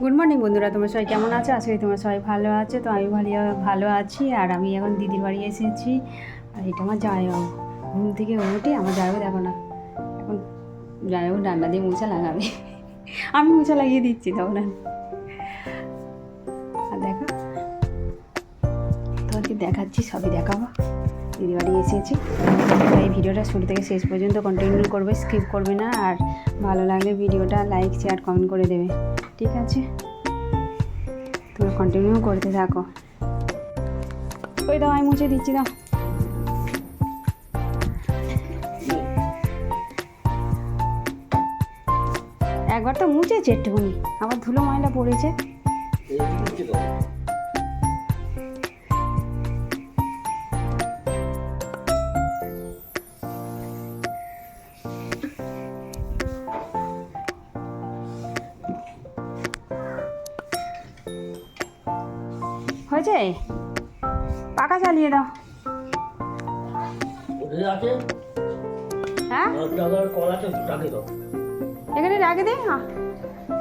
Good morning বন্ধুরা। তোমার সবাই কেমন আছো? আজকে তোমার সবাই ভালো আছে। তো আমি ভালো ভালো আছি। আর আমি এখন দিদির বাড়ি এসেছি। আর এটা আমার জায়গাও ঘুম থেকে উঠে আমার জায়গা দেখো না। এখন জায়গা ডান্ডা দিয়ে মুছা লাগাবে। আমি মুছা লাগিয়ে দিচ্ছি তখন আর। দেখো তোমাকে দেখাচ্ছি, সবই দেখাবো। দিদি বাড়ি এসেছি। এই ভিডিওটা শুরু থেকে শেষ পর্যন্ত কন্টিনিউ করবে স্কিপ করবে না। আর ভালো লাগলে ভিডিওটা লাইক শেয়ার কমেন্ট করে দেবে। ঠিক আছে? তুমি কন্টিনিউ করতে থাকো। ওই দাও, আমি মুছে দিচ্ছি, দাও। একবার তো মুছেছে একটুখানি, আবার ধুলো ময়লা পড়েছে। হয়েছে? পাকা চালিয়ে দাও। হ্যাঁ? এখানে রেখে দে হ্যাঁ।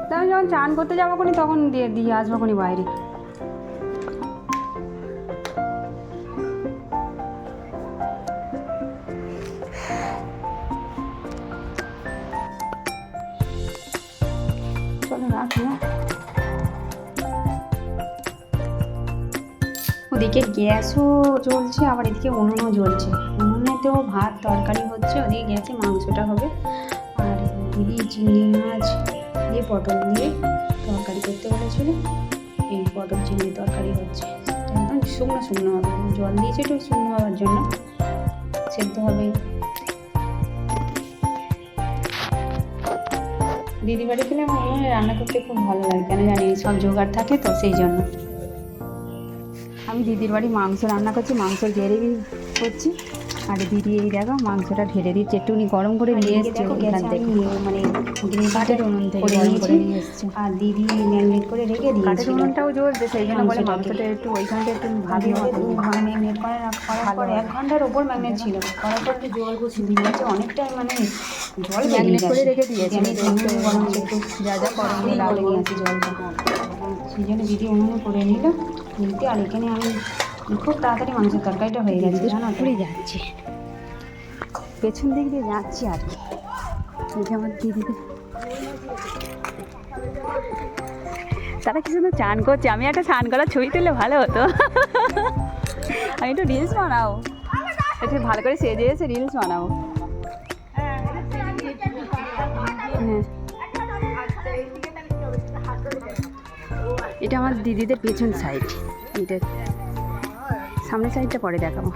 তাহলে যখন চান করতে যাব কোনি তখন দিয়ে দিয়ে আসব কোনি বাইরে। চলো রাখি হ্যাঁ। ওদিকে গ্যাসও জ্বলছে, আবার এদিকে উনুনও জ্বলছে। উনুনেতেও ভাত, তরকারি হচ্ছে, ওদিকে গ্যাসে মাংসটা হবে। আর দিদি চিংড়ি মাছ দিয়ে পটল দিয়ে তরকারি করতে বলেছিল। এই পটল চিংড়ি তরকারি হচ্ছে। একদম শুকনো শুকনো হবে। জল দিয়েছে একটু শুকনো হওয়ার জন্য। সেদ্ধ হবে। দিদি বাড়ি গেলে আমার রান্না করতে খুব ভালো লাগে। কেন জানি সব জোগাড় থাকে তো, সেই জন্য। আমি দিদির বাড়ি মাংস রান্না করছি মাংসের গ্রেভি করছি। আর দিদি এই দেখো মাংসটা ঢেলে দিচ্ছে একটুখানি গরম করে নিয়ে এসছে ওখান থেকে মানে কাঠের উনুন থেকে গরম করে নিয়ে এসছে। আর দিদি ম্যারিনেট করে রেখে দিয়েছে কাঠের উনুনটাও জ্বলছে সেই জন্য বলে মাংসটা একটু ওইখানটা একটু ভাবি ম্যারিনেট করে করার পর এক ঘণ্টার ওপর ম্যাগনেট ছিল। করার পর জল করছি দিয়েছে অনেকটাই মানে ম্যাগনেট করে রেখে দিয়েছে। যা যা জলটা সেই জন্য দিদি উনুনে করে নিল নিতে আর এখানে আমি খুব তাড়াতাড়ি মাংসের তরকারিটা হয়ে গেছে জানো ঘুরে যাচ্ছে। পেছন দিক দিয়ে যাচ্ছি আর কি। এই যে আমার দিদিদের তারা কি সুন্দর চান করছে? আমি একটা চান করার ছবি তুললে ভালো হতো। আমি একটু রিলস বানাও। একটু ভালো করে সেজে এসে রিলস বানাবো এটা আমার দিদিদের পেছন সাইড এটা সামনের সাইডটা পরে দেখাবো।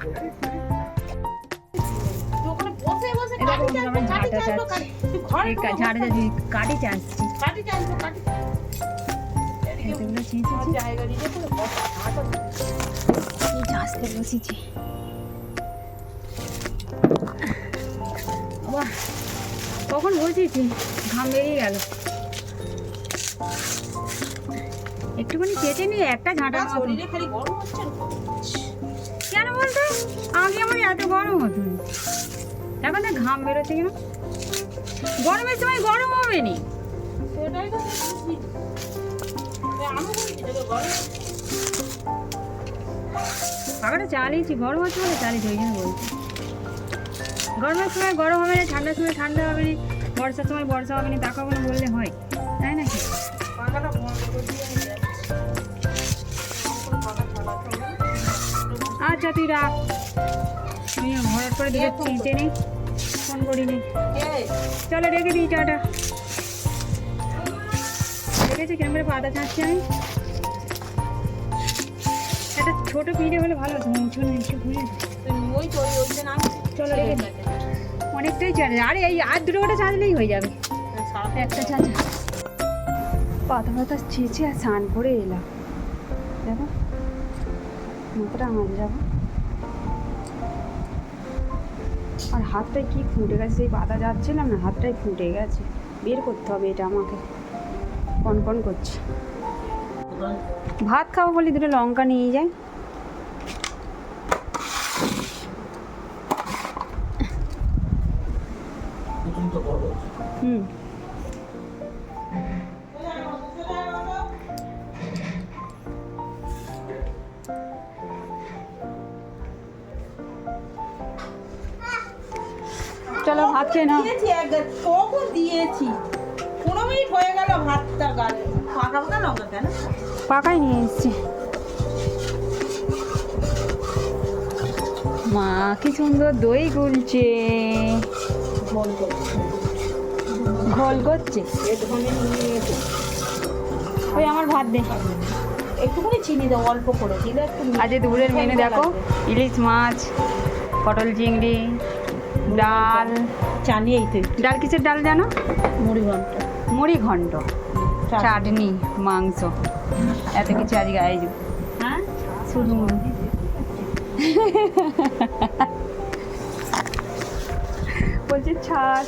বসেছি। কখন বসেছি? ঘাম বেরিয়ে গেল। একটুখানি চেটে নিয়ে একটা ঝাঁটা শরীরে খালি গরম হচ্ছে কেন বলতো? আগে আমার এত গরম হতো না। এখন তো ঘাম বেরোচ্ছে কেন? গরমের সময় গরম হবে নি। সেটাই তো তোকে পাখাটা চালিয়েছি গরম হচ্ছে বলে চালিয়েছি ওই জন্য বলছি। গরমের সময় গরম হবে না ঠান্ডার সময় ঠান্ডা হবে না বর্ষার সময় বর্ষা হবে না তা কখনো বললে হয়। তুই রাখ আমি হঠাৎ করে দিকে চিনতে নেই ফোন করিনি? চলো রেখে দিই চাটা। রেখেছি কেমন করে পাতা ছাড়ছি আমি। একটা ছোট পিঁড়ে হলে ভালো হতো উঁচু না ঘুরে চলো রেখে অনেকটাই চার্জ আরে এই আর দুটো করে চার্জলেই হয়ে যাবে। একটা চার্জ পাতা পাতা ছেঁচে আর স্নান করে এলাম। দেখো মাথাটা মাঝে যাব। আর হাতটায় কি ফুটে গেছে? সেই পাতা যাচ্ছিলাম না, হাতটাই ফুটে গেছে। বের করতে হবে এটা আমাকে। কন কন করছে। ভাত খাব বলি দুটো লঙ্কা নিয়ে যাই। খেয়ে নাও দিয়েছি এক গাছ দিয়েছি। পনেরো মিনিট হয়ে গেল ভাতটা গালে পাকা পাকা লঙ্কা কেন? পাকাই নিয়ে এসছি। মা কি সুন্দর দই গুলছে। ঘোল করছে। ওই আমার ভাত দে। একটুখানি চিনি দাও অল্প করে। দিলে একটু আজ দুপুরের মেনু দেখো। ইলিশ মাছ পটল চিংড়ি ডাল। চানি এই তো ডাল কিসের ডাল জানো? মুড়ি ঘণ্টা মুড়ি ঘন্ট চাটনি মাংস। এত কিছু আজকে আয়োজন। হ্যাঁ? শুধু বলছে ছাড়।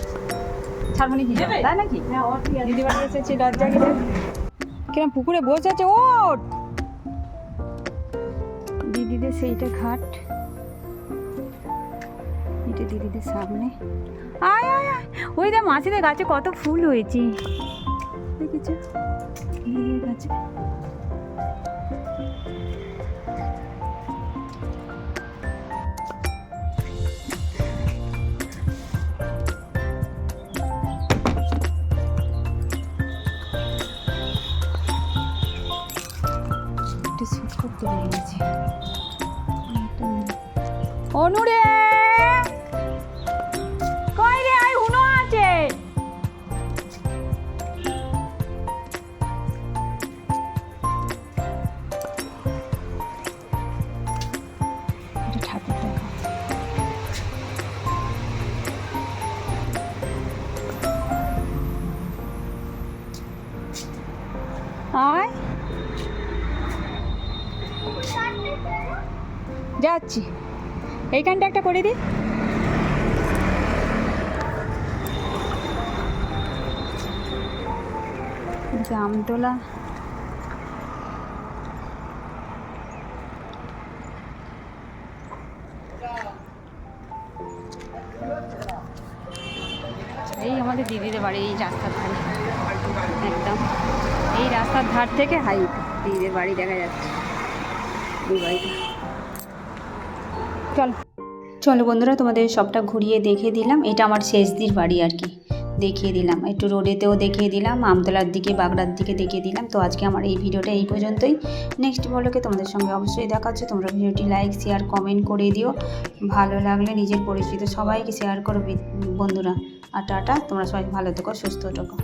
ছাড়মনি কি তাই নাকি? হ্যাঁ ওর দিদি বাড়ি এসেছে লজ্জা গেছে। কিরম পুকুরে বসে আছে? ওট দিদিদের সেইটা ঘাট এটা দিদিদের সামনে। আয় আয় ওই দেখ মাসিদের গাছে কত ফুল হয়েছে। দেখেছ? দিদির গাছে। করতে লেগেছে। অনুরে! আয়। যাচ্ছি। এইখানটা একটা করে দিই জামতলা। এই আমাদের দিদিদের বাড়ি এই রাস্তার ধারে একদম। এই রাস্তার ধার থেকে হাইট দিদিদের বাড়ি দেখা যাচ্ছে। চল। চলো বন্ধুরা, তোমাদের সবটা ঘুরিয়ে দেখিয়ে দিলাম। এটা আমার শেষ শেষদির বাড়ি আর কি। দেখিয়ে দিলাম। একটু রোডেতেও দেখিয়ে দিলাম। আমতলার দিকে, বাগড়ার দিকে দেখিয়ে দিলাম। তো আজকে আমার এই ভিডিওটা এই পর্যন্তই। নেক্সট বলোকে তোমাদের সঙ্গে অবশ্যই দেখা হচ্ছে। তোমরা ভিডিওটি লাইক শেয়ার কমেন্ট করে দিও। ভালো লাগলে নিজের পরিচিত সবাইকে শেয়ার করো বন্ধুরা। আর টাটা। তোমরা সবাই ভালো থেকো, সুস্থ থেকো।